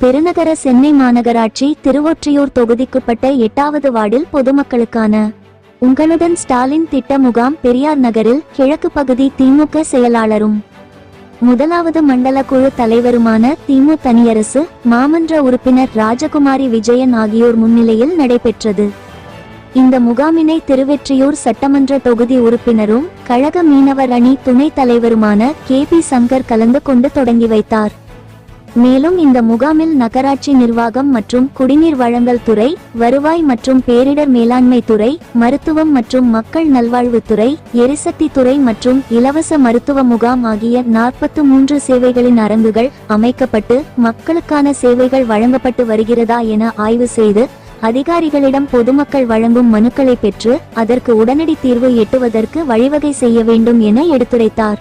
பெருநகர சென்னை மாநகராட்சி திருவொற்றியூர் தொகுதிக்குப்பட்ட எட்டாவது வார்டில் பொதுமக்களுக்கான உங்களுடன் ஸ்டாலின் திட்ட முகாம் பெரியார் நகரில் கிழக்கு பகுதி திமுக செயலாளரும் முதலாவது மண்டல குழு தலைவருமான திமு தனியரசு மாமன்ற உறுப்பினர் ராஜகுமாரி விஜயன் ஆகியோர் முன்னிலையில் நடைபெற்றது. இந்த முகாமினை திருவெற்றியூர் சட்டமன்ற தொகுதி உறுப்பினரும் கழக மீனவர் அணி துணைத் தலைவருமான கே பி சங்கர் கலந்து கொண்டு தொடங்கி வைத்தார். மேலும் இந்த முகாமில் நகராட்சி நிர்வாகம் மற்றும் குடிநீர் வழங்கல் துறை வருவாய் மற்றும் பேரிடர் மேலாண்மை துறை மருத்துவம் மற்றும் மக்கள் நல்வாழ்வுத்துறை எரிசக்தி துறை மற்றும் இலவச மருத்துவ முகாம் ஆகிய நாற்பத்து மூன்று சேவைகளின் அரங்குகள் அமைக்கப்பட்டு மக்களுக்கான சேவைகள் வழங்கப்பட்டு வருகிறதா என ஆய்வு செய்து அதிகாரிகளிடம் பொதுமக்கள் வழங்கும் மனுக்களை பெற்று அதற்கு உடனடி தீர்வு எட்டுவதற்கு வழிவகை செய்ய வேண்டும் என எடுத்துரைத்தார்.